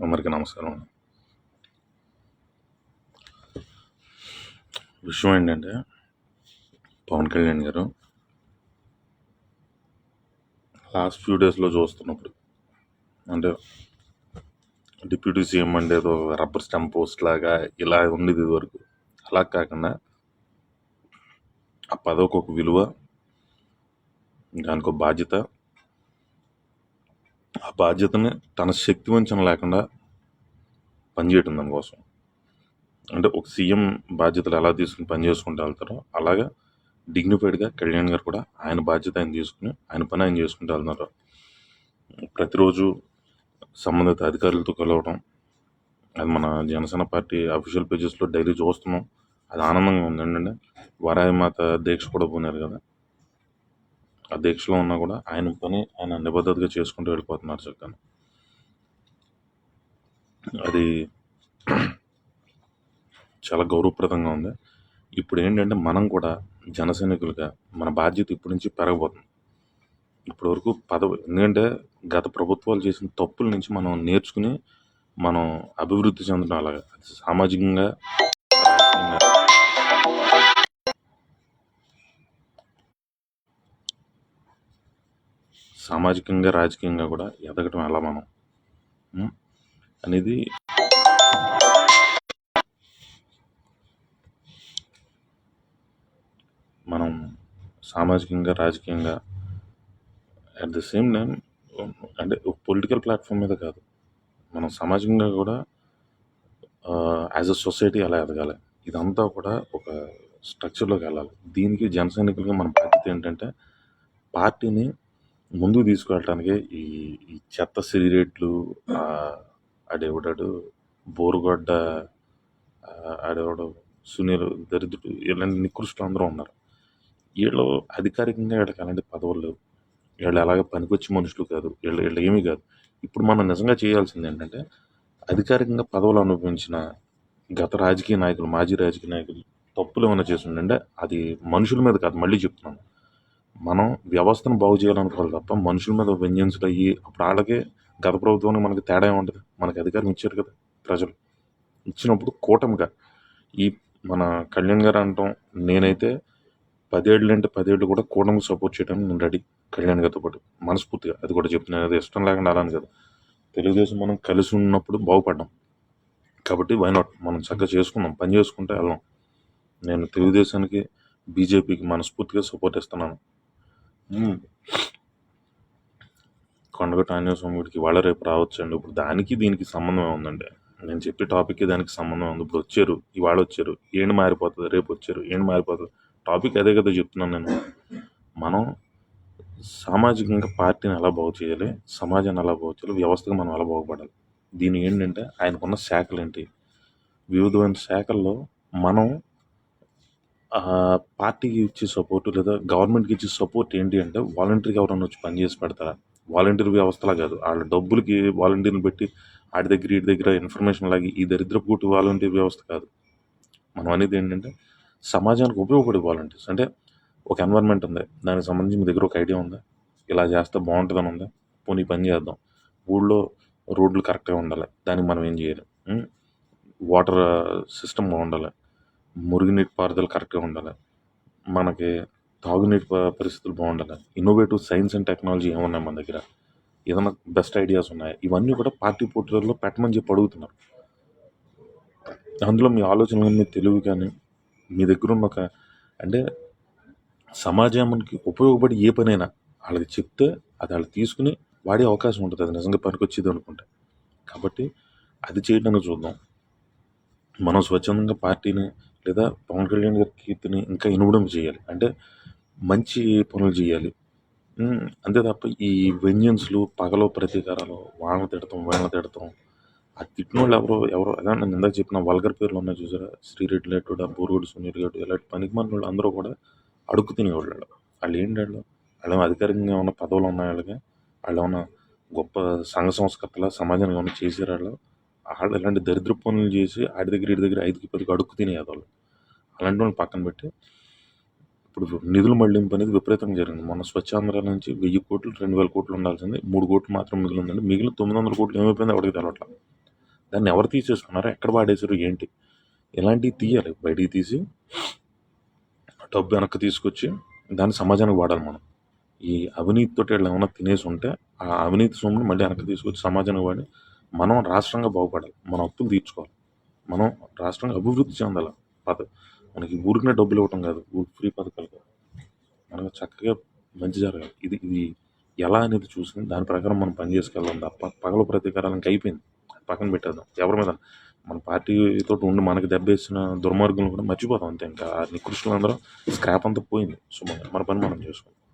అందరికీ నమస్కారం విషయం ఏంటంటే పవన్ కళ్యాణ్ గారు లాస్ట్ ఫ్యూ డేస్లో చూస్తున్నప్పుడు అంటే డిప్యూటీ సీఎం అంటే ఏదో రబ్బర్ స్టాంప్ పోస్ట్ లాగా ఇలా ఉండేది ఇదివరకు. అలా కాకుండా ఆ పదవికి ఒక విలువ దానికి ఒక బాధ్యత బాధ్యతని తన శక్తి వంచన లేకుండా పనిచేయటం దానికోసం. అంటే ఒక సీఎం బాధ్యతలు ఎలా తీసుకుని పని చేసుకుంటూ వెళ్తారో అలాగా డిగ్నిఫైడ్గా కళ్యాణ్ గారు కూడా ఆయన బాధ్యత ఆయన తీసుకుని ఆయన పని ఆయన చేసుకుంటూ వెళ్తున్నారు. ప్రతిరోజు సంబంధిత అధికారులతో కలవడం అది మన జనసేన పార్టీ అఫీషియల్ పేజెస్లో డైలీ చూస్తున్నాం. అది ఆనందంగా ఉంది ఏంటంటే వరాయమాత దీక్ష కూడా పోయినారు కదా. ఆ దీక్షలో ఉన్నా కూడా ఆయన పని ఆయన నిబద్ధతగా చేసుకుంటూ వెళ్ళిపోతున్నారు చక్కని అది చాలా గౌరవప్రదంగా ఉంది. ఇప్పుడు ఏంటంటే మనం కూడా జన సైనికులుగా మన బాధ్యత ఇప్పటి నుంచి పెరగబోతుంది. ఇప్పటి వరకు పదవి ఎందుకంటే గత ప్రభుత్వాలు చేసిన తప్పుల నుంచి మనం నేర్చుకుని మనం అభివృద్ధి చెందడం అలాగా. సామాజికంగా సామాజికంగా రాజకీయంగా కూడా ఎదగటం ఎలా మనం? అనేది మనం సామాజికంగా రాజకీయంగా అట్ ద సేమ్ టైం అంటే పొలిటికల్ ప్లాట్ఫామ్ మీద కాదు. మనం సామాజికంగా కూడా యాజ్ అ సొసైటీ అలా ఎదగాలి? ఇదంతా కూడా ఒక స్ట్రక్చర్లోకి వెళ్ళాలి. దీనికి జన సైనికులుగా మన బాధ్యత ఏంటంటే పార్టీని ముందుకు తీసుకువెళ్ళటానికి ఈ ఈ చెత్త సిగరెట్లు ఆడేవాడాడు బోరుగొడ్డ ఆడేవాడు సునీల్ దరిద్రుడు ఇలాంటి నికృష్టులు అందరూ ఉన్నారు. వీళ్ళు అధికారికంగా వీళ్ళకి అలాంటి పదవులు లేవు. వీళ్ళు ఎలాగ పనికొచ్చే మనుషులు కాదు. వీళ్ళు వీళ్ళు ఏమీ కాదు. ఇప్పుడు మనం నిజంగా చేయాల్సింది ఏంటంటే అధికారికంగా పదవులు అనుభవించిన గత రాజకీయ నాయకులు మాజీ రాజకీయ నాయకులు తప్పులు ఏమైనా చేసి చేస్తుండే అది మనుషుల మీద కాదు మళ్ళీ చెప్తున్నాను. మనం వ్యవస్థను బాగు చేయాలనుకోవాలి తప్ప మనుషుల మీద వెంజన్స్లు అయ్యి అప్పుడు వాళ్ళకే గత ప్రభుత్వానికి మనకి తేడా ఉంటుంది మనకి అధికారం ఇచ్చారు కదా ప్రజలు. ఇచ్చినప్పుడు కూటమిగా ఈ మన కళ్యాణ్ గారు అంటాం నేనైతే పదేళ్ళు అంటే పదేళ్ళు కూడా కూటమికి సపోర్ట్ చేయడానికి నేను రెడీ కళ్యాణ్ గారితో పాటు మనస్ఫూర్తిగా. అది కూడా చెప్తున్నాను అది ఇష్టం లేకుండా అలాని కదా. తెలుగుదేశం మనం కలిసి ఉన్నప్పుడు బాగుపడ్డాం. కాబట్టి వైనాట్ మనం చక్కగా చేసుకుందాం పని చేసుకుంటే వెళ్దాం. నేను తెలుగుదేశానికి బీజేపీకి మనస్ఫూర్తిగా సపోర్ట్ ఇస్తున్నాను. కొండగట్టు ఆంజనేయ స్వామి గుడికి వాళ్ళ రేపు రావచ్చండి. ఇప్పుడు దానికి దీనికి సంబంధం ఉందండి నేను చెప్పే టాపిక్కి దానికి సంబంధం ఉంది. ఇప్పుడు వచ్చారు ఇవాళ వచ్చారు ఏంటి మారిపోతుంది రేపు వచ్చారు ఏంటి మారిపోతుంది? టాపిక్ అదే కదా చెప్తున్నాను నేను. మనం సామాజికంగా పార్టీని ఎలా బాగు చేయాలి సమాజాన్ని ఎలా బాగు చేయాలి వ్యవస్థగా మనం ఎలా బాగుపడాలి దీని ఏంటంటే ఆయనకున్న శాఖలు ఏంటి వివిధమైన శాఖల్లో మనం పార్టీకి ఇచ్చే సపోర్ట్ లేదా గవర్నమెంట్కి ఇచ్చే సపోర్ట్ ఏంటి అంటే వాలంటీర్గా ఎవరైనా వచ్చి పని చేసి పెడతారా? వాలంటీర్ వ్యవస్థలా కాదు. వాళ్ళ డబ్బులకి వాలంటీర్ని పెట్టి ఆడి దగ్గర ఇటు దగ్గర ఇన్ఫర్మేషన్ లాగి ఈ దరిద్రపు కూటి వాలంటీర్ వ్యవస్థ కాదు. మనం అనేది ఏంటంటే సమాజానికి ఉపయోగపడే వాలంటీర్స్ అంటే ఒక ఎన్వైర్న్మెంట్ ఉంది. దానికి సంబంధించి మీ దగ్గర ఒక ఐడియా ఉందా. ఇలా చేస్తే బాగుంటుందని ఉందా. పోనీ పని చేద్దాం. ఊళ్ళో రోడ్లు కరెక్ట్గా ఉండాలి. దానికి మనం ఏం చేయాలి? వాటర్ సిస్టమ్ బాగుండాలి మురుగునీటి పారుదల కరెక్ట్గా ఉండాలి. మనకి తాగునీటి ప- పరిస్థితులు బాగుండాలి. ఇన్నోవేటివ్ సైన్స్ అండ్ టెక్నాలజీ ఏమన్నాయి మన దగ్గర? ఏదైనా బెస్ట్ ఐడియాస్ ఉన్నాయా? ఇవన్నీ కూడా పార్టీ పోటీలలో పెట్టమని చెప్పి అడుగుతున్నారు. అందులో మీ ఆలోచనలు మీ తెలివి కానీ మీ దగ్గర ఉన్న ఒక అంటే సమాజానికి ఉపయోగపడి ఏ పనైనా వాళ్ళకి చెప్తే అది వాళ్ళు తీసుకుని వాడే అవకాశం ఉంటుంది. అది నిజంగా పనికొచ్చేది అనుకుంటే. కాబట్టి అది చేయడానికి చూద్దాం. మనం స్వచ్ఛందంగా పార్టీని లేదా పవన్ కళ్యాణ్ గారి కీర్తిని ఇంకా ఇనుమడింపు చేయాలి. అంటే మంచి పనులు చేయాలి. అంతే తప్ప ఈ వెంజన్స్లు పగలో ప్రతీకారాలు వాళ్ళని తిడతాం వీళ్ళని తిడతాం. ఆ తిట్టిన వాళ్ళు ఎవరో ఎవరో అదే నేను ఇందాక చెప్పిన వల్గర్ పేర్లు ఉన్నాయి చూసారా? శ్రీరెడ్డి లేటుడా బోరుగోడు సునీర్ గడు ఇలాంటి పనికి మన వాళ్ళు అందరూ కూడా అడుగు తినేవాళ్ళు వాళ్ళు వాళ్ళు. ఏంటి వాళ్ళు? వాళ్ళు అధికారికంగా ఏమైనా పదవులు ఉన్నాయి వాళ్ళకి? వాళ్ళు ఏమైనా గొప్ప సంఘ సంస్కర్తల సమాజానికి ఏమైనా చేసేవాళ్ళు వాళ్ళు ఇలాంటి దరిద్ర పనులు చేసి ఆడి దగ్గర ఇడి దగ్గర ఐదుకి పదికి అడుక్కు తినే వాళ్ళు అలాంటి వాళ్ళని పక్కన పెట్టి ఇప్పుడు నిధులు మళ్ళింపు అనేది విపరీతంగా జరిగింది. మన స్వచ్ఛాంధ్ర నుంచి వెయ్యి కోట్లు రెండు వేల కోట్లు ఉండాల్సింది. మూడు కోట్లు మాత్రం మిగిలిందండి మిగిలిన తొమ్మిది వందల కోట్లు ఏమైపోయింది ఎవరికి తెలవట్లా. దాన్ని ఎవరు తీసేసుకున్నారు? ఎక్కడ పాడేశారు ఏంటి? ఇలాంటివి తీయాలి. బయటికి తీసి డబ్బు వెనక్కి తీసుకొచ్చి దాన్ని సమాజానికి వాడాలి మనం. ఈ అవినీతితో వీళ్ళు ఏమైనా తినేసి ఉంటే ఆ అవినీతి సొమ్ముని మళ్ళీ వెనక్కి తీసుకొచ్చి సమాజానికి వాడి మనం రాష్ట్రంగా బాగుపడాలి. మన అప్పులు తీర్చుకోవాలి. మనం రాష్ట్రంగా అభివృద్ధి చెందాలి. పద. మనకి ఊరికనే డబ్బులు ఇవ్వటం కాదు. ఊరికి ఫ్రీ పథకాలు కాదు. మనకు చక్కగా మంచి జరగాలి. ఇది ఇది ఎలా అనేది చూసింది దాని ప్రకారం మనం పని చేసుకెళ్దాం తప్ప పగల ప్రతీకారానికి అయిపోయింది. పక్కన పెట్టేద్దాం. ఎవరి మీద? మన పార్టీతో ఉండి మనకి దెబ్బేసిన దుర్మార్గులు కూడా మర్చిపోతాం అంతే ఇంకా. ఆ నికృష్టులందరూ స్క్రాప్ అంతా పోయింది. సో మన మన పని మనం చేసుకోవాలి